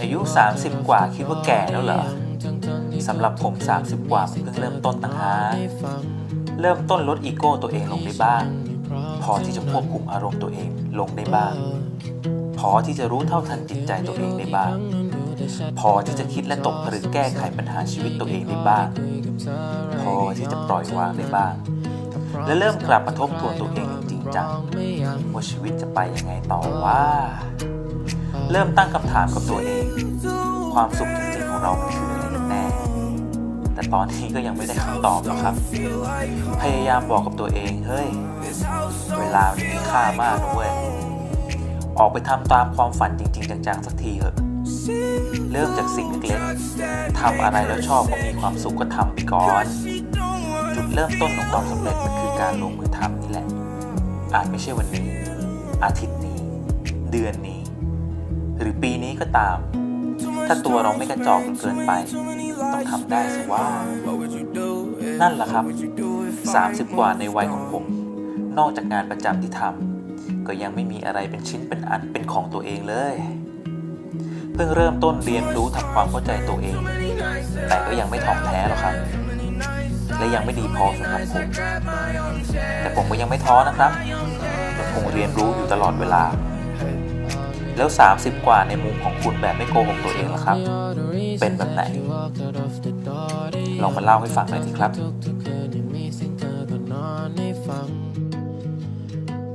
อายุ 30 กว่าคิดว่าแก่แล้วเหรอสำหรับผม 30 กว่ามันเพิ่งเริ่มต้นต่างหากเริ่มต้นลดอีโก้ตัวเองลงได้บ้าง พอที่จะควบคุมอารมณ์ตัวเองลงได้บ้าง พอที่จะรู้เท่าทันจิตใจตัวเองได้บ้าง พอที่จะคิดและตกผลึกแก้ไขปัญหาชีวิตตัวเองได้บ้าง พอที่จะปล่อยวางได้บ้าง และเริ่มกลับมาทบทวนตัวเองอย่างจริงจังว่าชีวิตจะไปยังไงต่อว่า เริ่มตั้งคำถามกับตัวเอง ความสุขจริงๆของเรามันคืออะไรกันแน่ แต่ตอนนี้ก็ยังไม่ได้คำตอบหรอกครับ พยายามบอกกับตัวเองเฮ้ย เวลามันมีค่ามากนะเว้ยออกไปทำตามความฝันจริง ๆ จังๆสักทีเถอะเริ่มจากสิ่งเล็กๆทำอะไรแล้วชอบก็มีความสุขก็ทำไปก่อน จุดเริ่มต้นของความสำเร็จมันคือการลงมือทำนี่แหละ อาจไม่ใช่วันนี้ อาทิตย์นี้ เดือนนี้หรือปีนี้ ก็ตาม ถ้าตัวเราไม่กระจอกจนเกินไป ต้องทำได้สิว่า นั่นแหละครับ 30 กว่าในวัยของผม นอกจากงานประจำที่ทำก็ยังไม่มีอะไรเป็นชิ้นเป็นอันเป็นของตัวเองเลย เพิ่งเริ่มต้นเรียนรู้ทำความเข้าใจตัวเอง แต่ก็ยังไม่ถ่องแท้หรอกครับและยังไม่ดีพอสำหรับผม แต่ผมก็ยังไม่ท้อนะครับยังคงเรียนรู้อยู่ตลอดเวลา แล้ว 30 กว่าในมุมของคุณแบบไม่โกหกตัวเองล่ะครับ เป็นแบบไหน ลองมาเล่าให้ฟังหน่อยสิครับ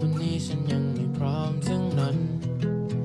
นนี้ฉัยง